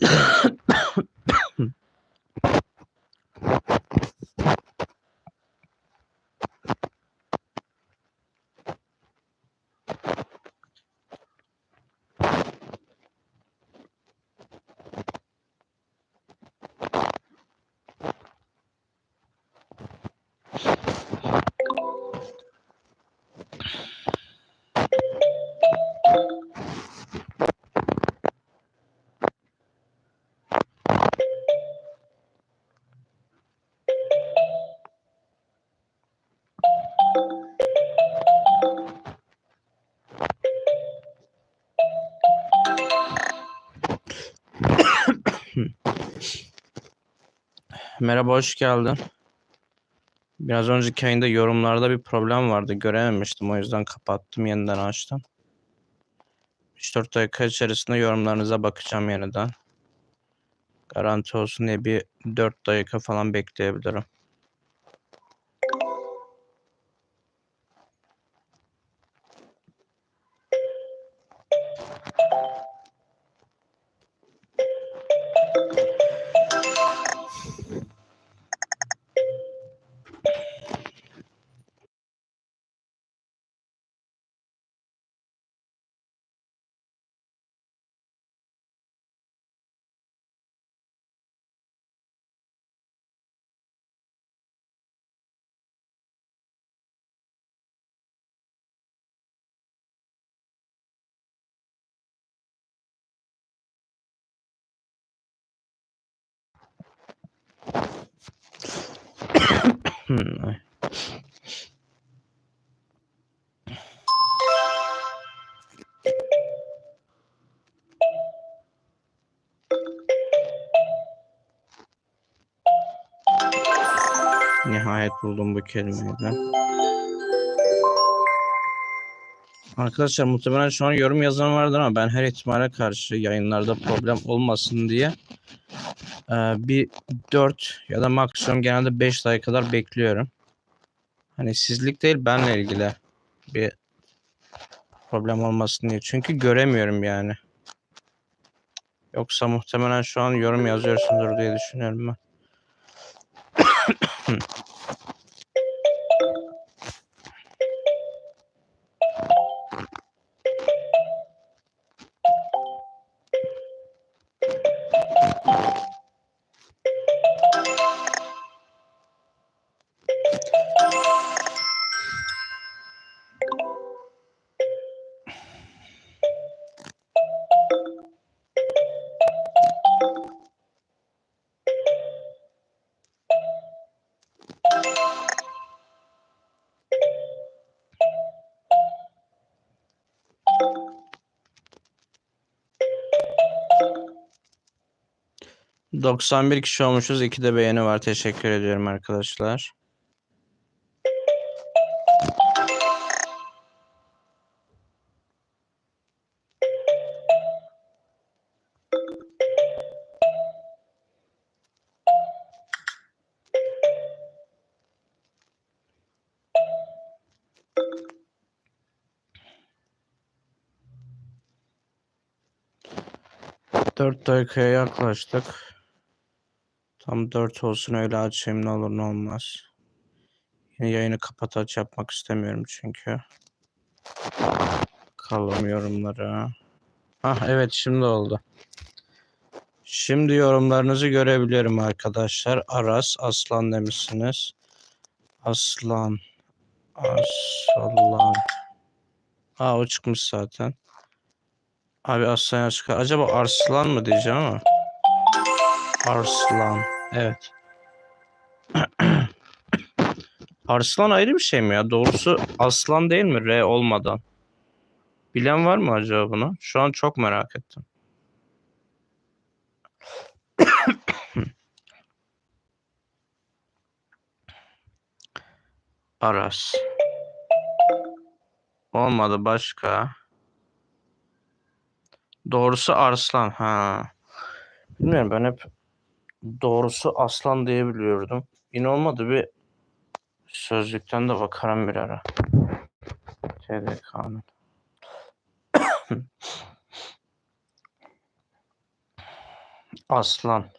Yeah. Merhaba, hoş geldin. Biraz önceki yayında yorumlarda bir problem vardı. Görememiştim. O yüzden kapattım. Yeniden açtım. 3-4 dakika içerisinde yorumlarınıza bakacağım yeniden. Garanti olsun diye bir 4 dakika falan bekleyebilirim. Hmm, ay. Nihayet buldum bu kelimeyi de. Arkadaşlar muhtemelen şu an yorum yazan vardır ama ben her ihtimale karşı yayınlarda problem olmasın diye bir 4 ya da maksimum genelde 5 dakika kadar bekliyorum. Hani sizlik değil benle ilgili bir problem olmasın diye. Çünkü göremiyorum yani. Yoksa muhtemelen şu an yorum yazıyorsundur diye düşünüyorum ben. ...91 kişi olmuşuz. 2 de beğeni var. Teşekkür ediyorum arkadaşlar. Dört dakikaya yaklaştık. Tam 4 olsun öyle açayım ne olur ne olmaz. Yine yayını kapat aç yapmak istemiyorum çünkü. Kalım yorumları. Ah evet şimdi oldu. Şimdi yorumlarınızı görebiliyorum arkadaşlar. Aras Aslan demişsiniz. Aslan. Aslan. Aa o çıkmış zaten. Abi aslan çıkar. Acaba arslan mı diyeceğim ama. Arslan. Evet. Arslan ayrı bir şey mi ya? Doğrusu aslan değil mi? R olmadan. Bilen var mı acaba bunu? Şu an çok merak ettim. Aras. Olmadı başka. Doğrusu arslan. Ha. Bilmiyorum ben hep doğrusu aslan diye biliyordum. Yine olmadı bir sözlükten de bakarım bir ara. TDK'nın. Aslan.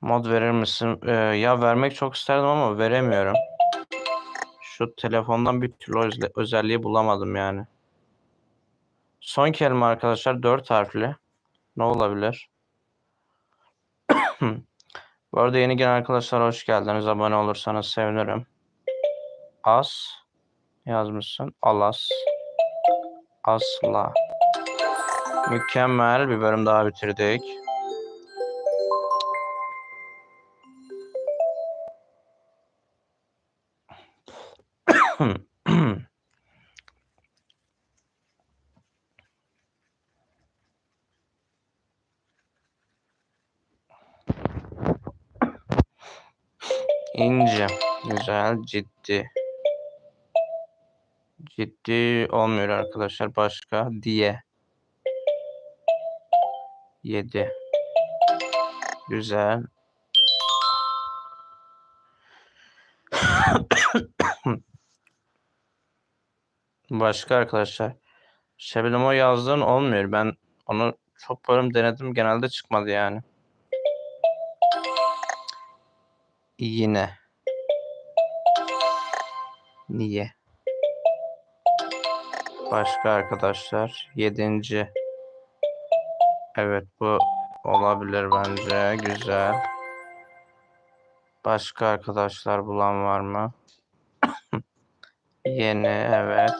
Mod verir misin? Ee, ya vermek çok isterdim ama veremiyorum. Şu telefondan bir türlü özelliği bulamadım yani. Son kelime arkadaşlar dört harfli. Ne olabilir? Bu arada yeni gelen arkadaşlar hoş geldiniz. Abone olursanız sevinirim. As yazmışsın. Alas. Asla. Mükemmel bir bölüm daha bitirdik. İnce. Güzel. Ciddi. Ciddi olmuyor arkadaşlar. Başka. Diye. 7. Güzel. Başka arkadaşlar. Şebnem o yazdığın olmuyor. Ben onu çok bölüm denedim. Genelde çıkmadı yani. Yine. Niye? Başka arkadaşlar. Yedinci. Evet bu olabilir bence. Güzel. Başka arkadaşlar bulan var mı? Yeni evet.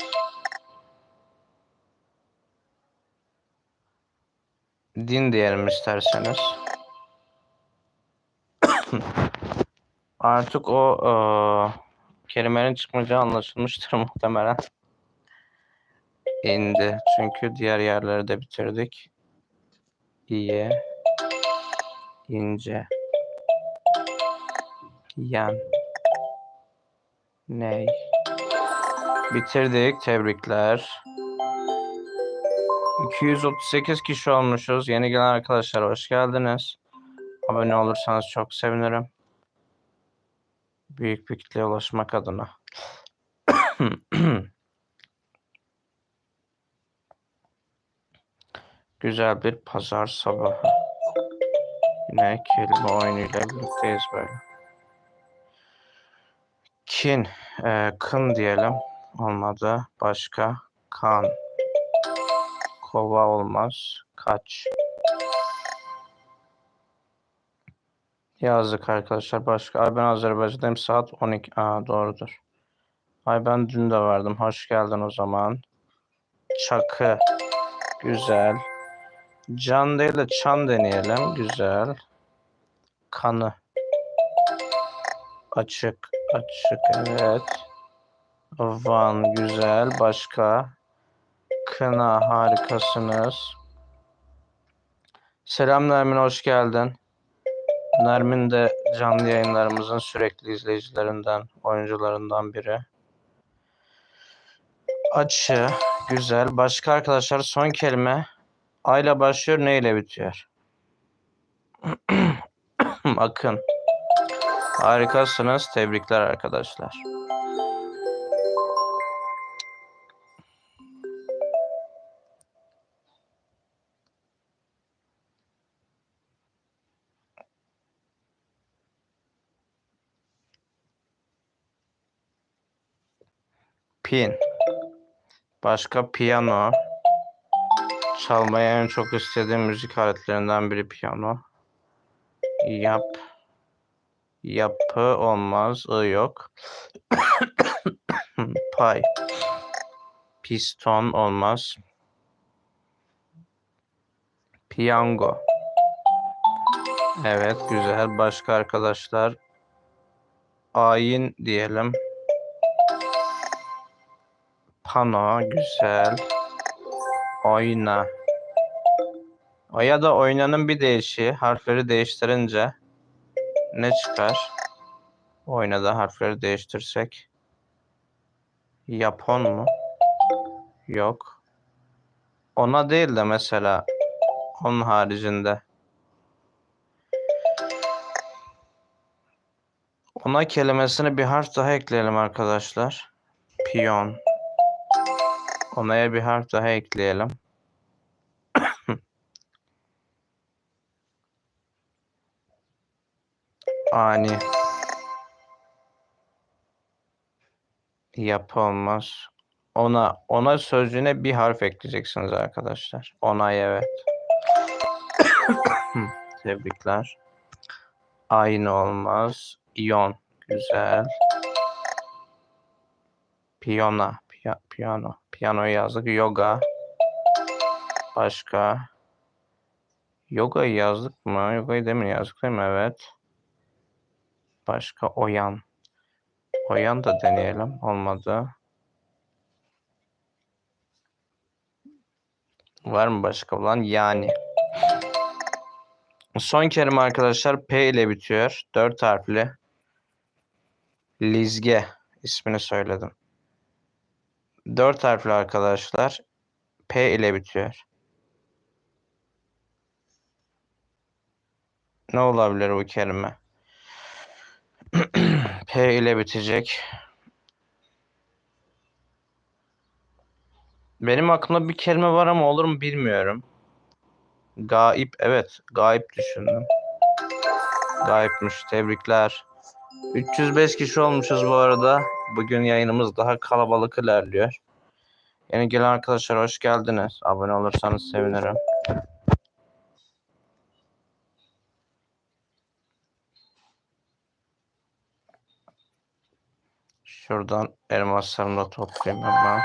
Din diyelim isterseniz. Artık o eee, kelimenin çıkmayacağı anlaşılmıştır muhtemelen. İndi. Çünkü diğer yerleri de bitirdik. İyi. ince. Yan. Ney. Bitirdik. Tebrikler. 238 kişi olmuşuz. Yeni gelen arkadaşlar hoş geldiniz. Abone olursanız çok sevinirim. Büyük bir kitleye ulaşmak adına. Güzel bir pazar sabahı. Yine kelime oyunuyla birlikteyiz böyle. Kin, e, kın diyelim. Olmadı. Başka. Kan. Kova olmaz. Kaç. Yazdık arkadaşlar. Başka. Ay ben Azerbaycan'dayım. Saat 12. Aa doğrudur. Ay ben dün de vardım. Hoş geldin o zaman. Çakı. Güzel. Can değil de çan deneyelim. Güzel. Kanı. Açık. Açık evet. Van güzel. Başka. Kına harikasınız. Selam Nermin hoş geldin. Nermin de canlı yayınlarımızın sürekli izleyicilerinden, oyuncularından biri. Açı, güzel. Başka arkadaşlar son kelime A ile başlıyor, ne ile bitiyor? Akın. Harikasınız. Tebrikler arkadaşlar. Pin. Başka piyano. Çalmayı en çok istediğim müzik aletlerinden biri piyano. Yap. Yapı olmaz. I yok. Pay. Piston olmaz. Piyango. Evet güzel. Başka arkadaşlar. Ayin diyelim. Pano güzel. Oyna. O ya da oynanın bir değişiği harfleri değiştirince ne çıkar? Oynada harfleri değiştirsek. Japon mu? Yok. Ona değil de mesela onun haricinde. Ona kelimesini bir harf daha ekleyelim arkadaşlar. Piyon. Konuya bir harf daha ekleyelim. Ani. Yapılmaz. Ona ona sözcüğüne bir harf ekleyeceksiniz arkadaşlar. Onay evet. Tebrikler. Aynı olmaz. İyon. Güzel. Piyona. Piya- piyano. Piyanoyu yazdık. Yoga. Başka. Yoga'yı yazdık mı? Yoga'yı demin yazdık değil mi? Evet. Başka oyan. Oyan da deneyelim. Olmadı. Var mı başka olan? Yani. Son kelime arkadaşlar P ile bitiyor. Dört harfli. Lizge ismini söyledim. Dört harfli arkadaşlar. P ile bitiyor. Ne olabilir bu kelime? P ile bitecek. Benim aklımda bir kelime var ama olur mu bilmiyorum. Gaip, evet. Gaip düşündüm. Gaipmiş. Tebrikler. 305 kişi olmuşuz bu arada. Bugün yayınımız daha kalabalık ilerliyor. Yeni gelen arkadaşlar hoş geldiniz. Abone olursanız sevinirim. Şuradan elmaslarımı da toplayayım hemen.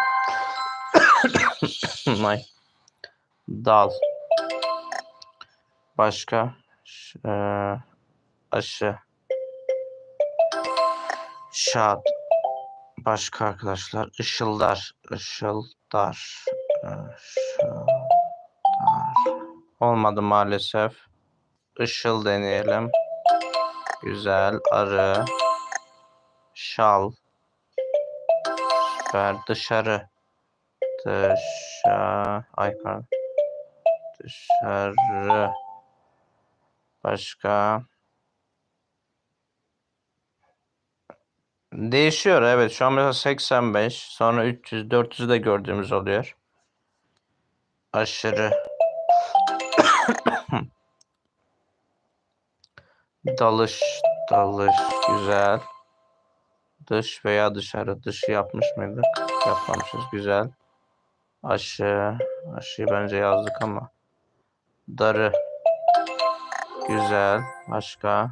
Ay. Dal. Başka? Eee, aşı. Şad. Başka arkadaşlar. Işıldar. Işıldar. Işıldar. Olmadı maalesef. Işıl deneyelim. Güzel. Arı. Şal. Süper. Dışarı. Dışarı. Ay pardon. Dışarı. Başka. Değişiyor evet. Şu an mesela 85. Sonra 300, 400 de gördüğümüz oluyor. Aşırı. Dalış. Dalış. Güzel. Dış veya dışarı. Dışı yapmış mıydık? Yapmamışız. Güzel. Aşı. Aşıyı bence yazdık ama. Darı. Güzel. Başka.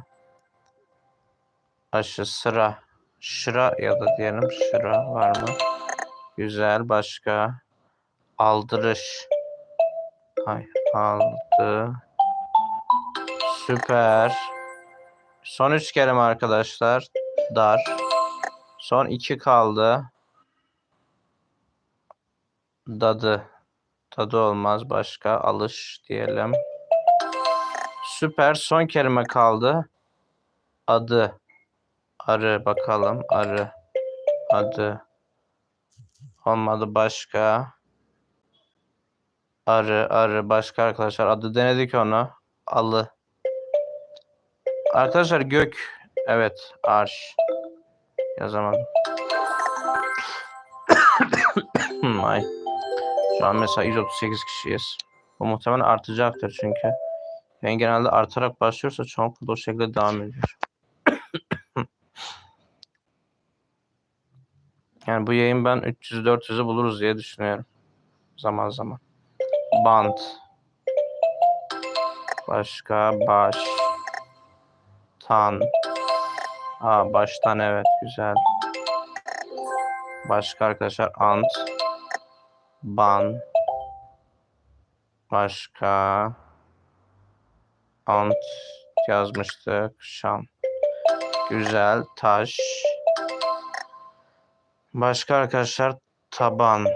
Aşı. Sıra. Şıra ya da diyelim şıra var mı? Güzel. Başka. Aldırış. Hay. Aldı. Süper. Son üç kelime arkadaşlar. Dar. Son iki kaldı. Dadı. Tadı olmaz. Başka. Alış diyelim. Süper. Son kelime kaldı. Adı. Arı bakalım. Arı. Adı. Olmadı başka. Arı. Arı. Başka arkadaşlar. Adı denedik onu. Alı. Arkadaşlar gök. Evet. Arş. Yazamadım. Ay. Şu an mesela 138 kişiyiz. Bu muhtemelen artacaktır çünkü. Yani genelde artarak başlıyorsa çoğunlukla o şekilde devam ediyor. Yani bu yayın ben 300-400'ü buluruz diye düşünüyorum. Zaman zaman. Band. Başka baş. Tan. Aa baştan evet güzel. Başka arkadaşlar ant. Ban. Başka. Ant yazmıştık. Şan. Güzel. Taş. Başka arkadaşlar taban.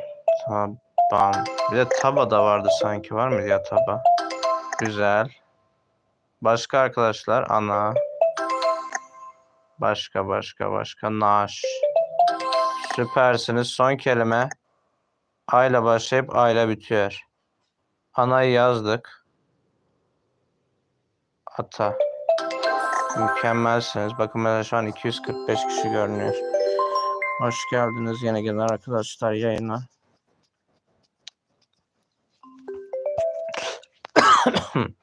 Taban. Bir de taba da vardı sanki. Var mı ya taba? Güzel. Başka arkadaşlar ana. Başka başka başka naş. Süpersiniz. Son kelime A ile başlayıp A ile bitiyor. Anayı yazdık. Ata. Mükemmelsiniz. Bakın mesela şu an 245 kişi görünüyor. Hoş geldiniz yine gelen arkadaşlar yayına.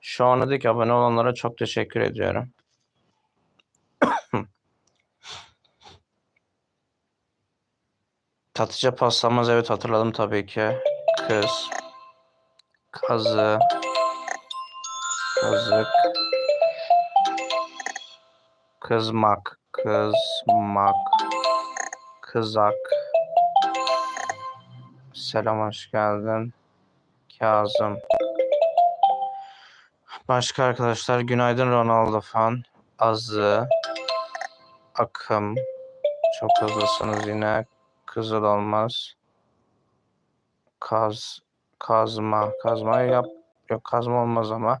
Şu ana dek abone olanlara çok teşekkür ediyorum. Tatlıca paslanmaz evet hatırladım tabii ki. Kız. Kazı. Kazık. Kızmak. Kızmak. Kızak. Selam hoş geldin. Kazım. Başka arkadaşlar günaydın Ronaldo fan. Azı. Akım. Çok hızlısınız yine. Kızıl olmaz. Kaz. Kazma. Kazma yap. Yok kazma olmaz ama.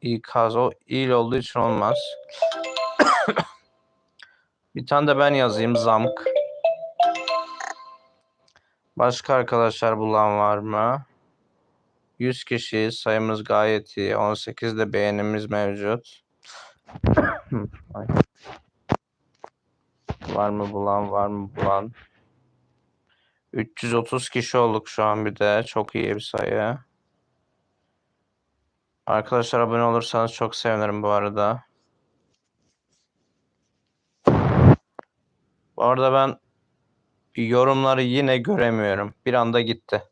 İkaz. O il olduğu için olmaz. Bir tane de ben yazayım. Zamk. Başka arkadaşlar bulan var mı? 100 kişiyiz. Sayımız gayet iyi. 18 de beğenimiz mevcut. Var mı bulan? Var mı bulan? 330 kişi olduk şu an bir de. Çok iyi bir sayı. Arkadaşlar abone olursanız çok sevinirim bu arada. Bu arada ben yorumları yine göremiyorum. Bir anda gitti.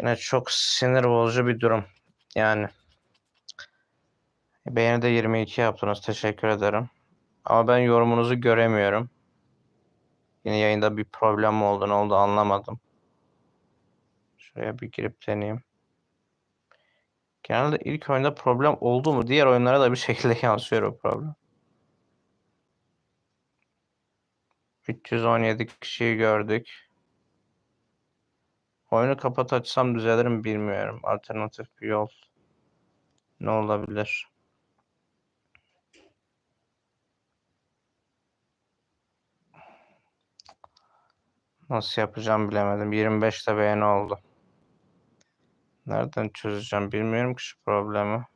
Yine çok sinir bozucu bir durum. Yani. Beğeni de 22 yaptınız. Teşekkür ederim. Ama ben yorumunuzu göremiyorum. Yine yayında bir problem mi oldu ne oldu anlamadım. Şuraya bir girip deneyeyim. Genelde ilk oyunda problem oldu mu diğer oyunlara da bir şekilde yansıyor o problem. 317 kişiyi gördük. Oyunu kapat açsam düzelir mi bilmiyorum. Alternatif bir yol ne olabilir? Nasıl yapacağım bilemedim. 25'te beğeni oldu. Nereden çözeceğim bilmiyorum ki şu problemi.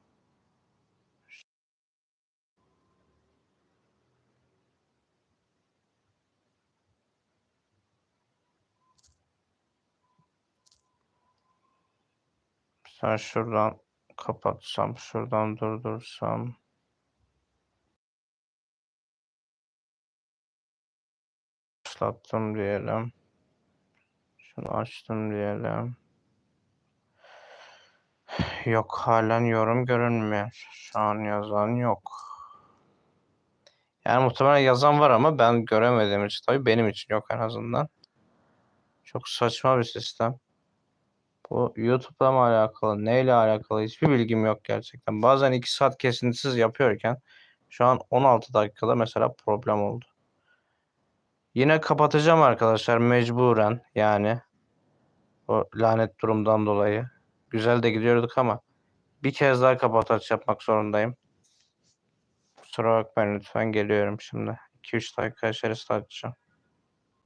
Sen şuradan kapatsam, şuradan durdursam. Başlattım diyelim. Şunu açtım diyelim. Yok halen yorum görünmüyor. Şu an yazan yok. Yani muhtemelen yazan var ama ben göremediğim için tabii benim için yok en azından. Çok saçma bir sistem. Bu YouTube'la mı alakalı, neyle alakalı hiçbir bilgim yok gerçekten. Bazen 2 saat kesintisiz yapıyorken şu an 16 dakikada mesela problem oldu. Yine kapatacağım arkadaşlar mecburen yani. O lanet durumdan dolayı. Güzel de gidiyorduk ama bir kez daha kapataç yapmak zorundayım. Kusura bakmayın lütfen geliyorum şimdi. 2-3 dakika içerisinde açacağım.